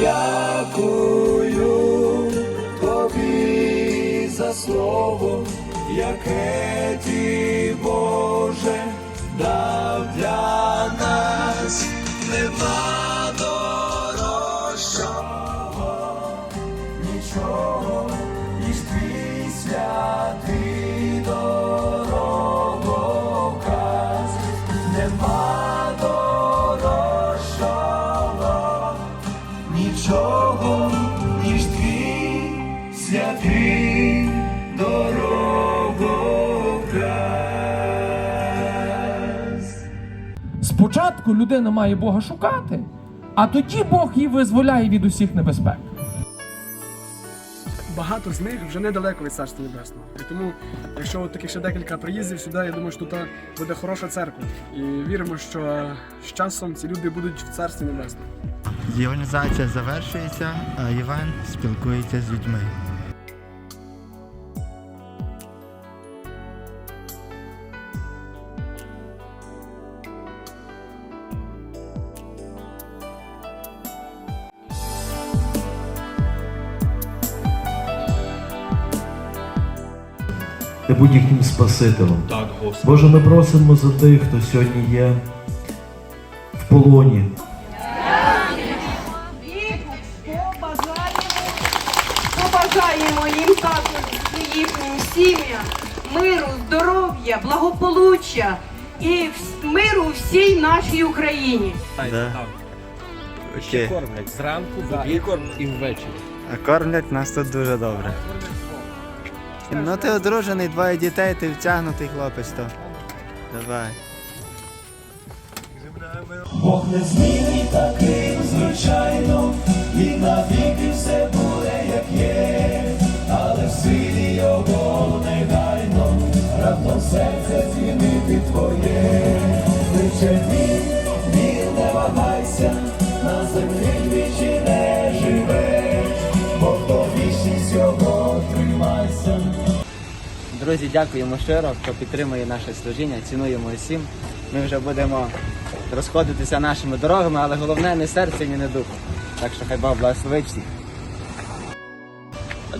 дякую тобі за слово, яке ти Боже. Нічого, ніж твій святий дороговказ. Спочатку людина має Бога шукати, а тоді Бог її визволяє від усіх небезпек. Багато з них вже недалеко від Царства Небесного. І тому, якщо от таких ще декілька приїздів сюди, я думаю, що тут буде хороша церква. І віримо, що з часом ці люди будуть в Царстві Небесному. Євангелізація завершується, а Іван спілкується з людьми. Ти будь їхнім Спасителем. Боже, ми просимо за тих, хто сьогодні є в полоні. Сім'ям миру, здоров'я, благополуччя і миру всій нашій Україні. Да. Окей. кормлять зранку, в обід і ввечері. А кормлять нас тут дуже добре. Ну ти одружений, двоє дітей, ти втягнутий хлопець то. Давай. Бог не змінний таким, звичайно, і навіки твоє. Лише він, він не вагайся, на землі двічі не живеш, бо хто вічність його тримайся. Друзі, дякуємо щиро, хто підтримує наше служіння, цінуємо усім. Ми вже будемо розходитися нашими дорогами, але головне не серце, ні не духу. Так що хай Бог благословить всіх.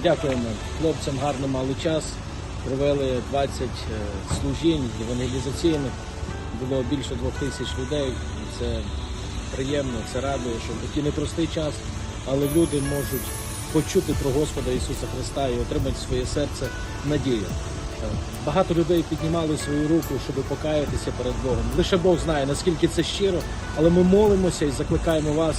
Дякуємо хлопцям, гарно мали час. Провели 20 е, служінь евангелізаційних. Було більше двох тисяч людей. Це приємно, це радує, що такий непростий час, але люди можуть почути про Господа Ісуса Христа і отримати своє серце надію. Е, Багато людей піднімали свою руку, щоб покаятися перед Богом. Лише Бог знає, наскільки це щиро, але ми молимося і закликаємо вас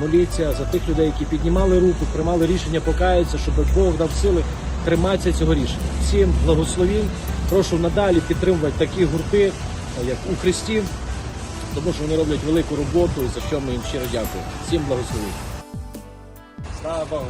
моліться за тих людей, які піднімали руку, приймали рішення покаятися, щоб Бог дав сили триматися цього рішення. Всім благословінь. Прошу надалі підтримувати такі гурти, е, як у Христі, тому що вони роблять велику роботу, і за що ми їм щиро дякуємо. Всім благословінь. Слава Богу!